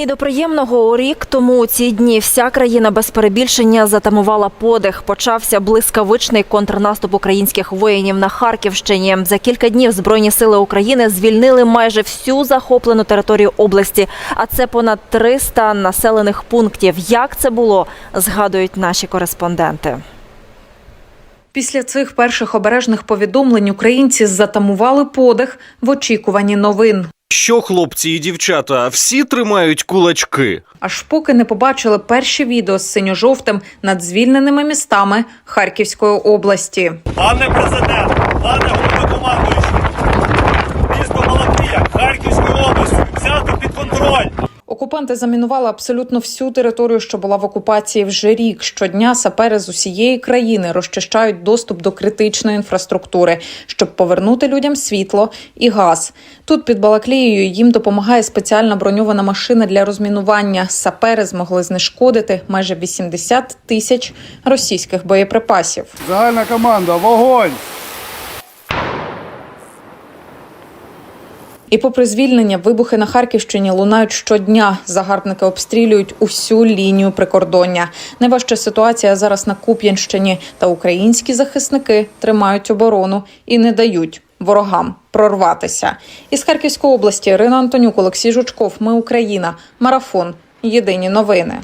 І до приємного рік тому у ці дні вся країна без перебільшення затамувала подих. Почався блискавичний контрнаступ українських воїнів на Харківщині. За кілька днів збройні сили України звільнили майже всю захоплену територію області. А це понад 300 населених пунктів. Як це було, згадують наші кореспонденти. Після цих перших обережних повідомлень українці затамували подих в очікуванні новин. Що хлопці і дівчата всі тримають кулачки? Аж поки не побачили перші відео з синьо-жовтим над звільненими містами Харківської області. Пане президент, пане головнокомандуючий, місто Балаклія, Харківської області взяти під контроль. Окупанти замінували абсолютно всю територію, що була в окупації вже рік. Щодня сапери з усієї країни розчищають доступ до критичної інфраструктури, щоб повернути людям світло і газ. Тут під Балаклією їм допомагає спеціальна броньована машина для розмінування. Сапери змогли знешкодити майже 80 тисяч російських боєприпасів. Загальна команда, вогонь! І попри звільнення, вибухи на Харківщині лунають щодня. Загарбники обстрілюють усю лінію прикордоння. Найважча ситуація зараз на Куп'янщині, та українські захисники тримають оборону і не дають ворогам прорватися. Із Харківської області Ірина Антонюк, Олексій Жучков. Ми Україна. Марафон. Єдині новини.